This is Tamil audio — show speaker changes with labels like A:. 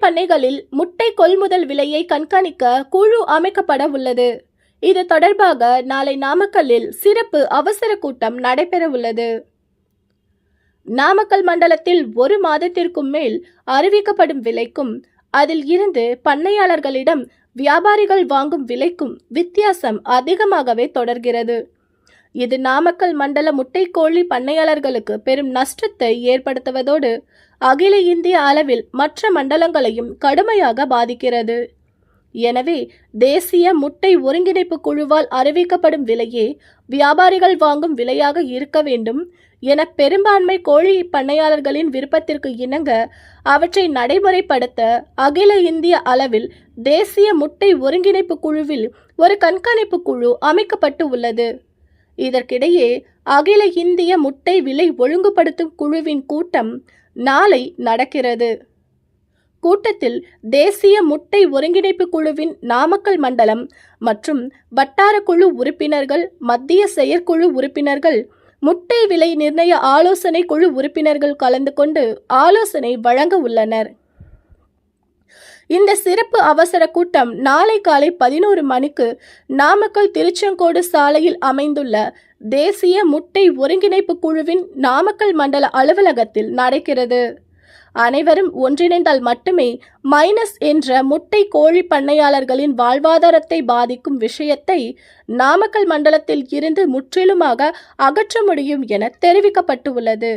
A: பண்ணைகளில் முட்டை கொள்முதல் விலையை கண்காணிக்க குழு அமைக்கப்பட உள்ளது. இது தொடர்பாக நாளை நாமக்கல்லில் சிறப்பு அவசர கூட்டம் நடைபெற உள்ளது. நாமக்கல் மண்டலத்தில் ஒரு மாதத்திற்கும் மேல் அறிவிக்கப்படும் விலைக்கும் அதில் இருந்து பண்ணையாளர்களிடம் வியாபாரிகள் வாங்கும் விலைக்கும் வித்தியாசம் அதிகமாகவே தொடர்கிறது. இது நாமக்கல் மண்டல முட்டைக்கோழி பண்ணையாளர்களுக்கு பெரும் நஷ்டத்தை ஏற்படுத்துவதோடு அகில இந்திய அளவில் மற்ற மண்டலங்களையும் கடுமையாக பாதிக்கிறது. எனவே தேசிய முட்டை ஒருங்கிணைப்பு குழுவால் அறிவிக்கப்படும் விலையே வியாபாரிகள் வாங்கும் விலையாக இருக்க வேண்டும் என பெரும்பான்மை கோழி பண்ணையாளர்களின் விருப்பத்திற்கு இணங்க அவற்றை நடைமுறைப்படுத்த அகில இந்திய அளவில் தேசிய முட்டை ஒருங்கிணைப்பு குழுவில் ஒரு கண்காணிப்பு குழு அமைக்கப்பட்டு உள்ளது. இதற்கிடையே அகில இந்திய முட்டை விலை ஒழுங்குபடுத்தும் குழுவின் கூட்டம் நாளை நடக்கிறது. கூட்டத்தில் தேசிய முட்டை ஒருங்கிணைப்பு குழுவின் நாமக்கல் மண்டலம் மற்றும் வட்டார குழு உறுப்பினர்கள் மத்திய செயற்குழு உறுப்பினர்கள் முட்டை விலை நிர்ணய ஆலோசனை குழு உறுப்பினர்கள் கலந்து கொண்டு ஆலோசனை வழங்க உள்ளனர். இந்த சிறப்பு அவசர கூட்டம் நாளை காலை பதினோரு மணிக்கு நாமக்கல் திருச்செங்கோடு சாலையில் அமைந்துள்ள தேசிய முட்டை ஒருங்கிணைப்பு குழுவின் நாமக்கல் மண்டல அலுவலகத்தில் நடக்கிறது. அனைவரும் ஒன்றிணைந்தால் மட்டுமே மைனஸ் என்ற முட்டை கோழி பண்ணையாளர்களின் வாழ்வாதாரத்தை பாதிக்கும் விஷயத்தை நாமக்கல் மண்டலத்தில் இருந்து முற்றிலுமாக அகற்ற முடியும் என தெரிவிக்கப்பட்டுள்ளது.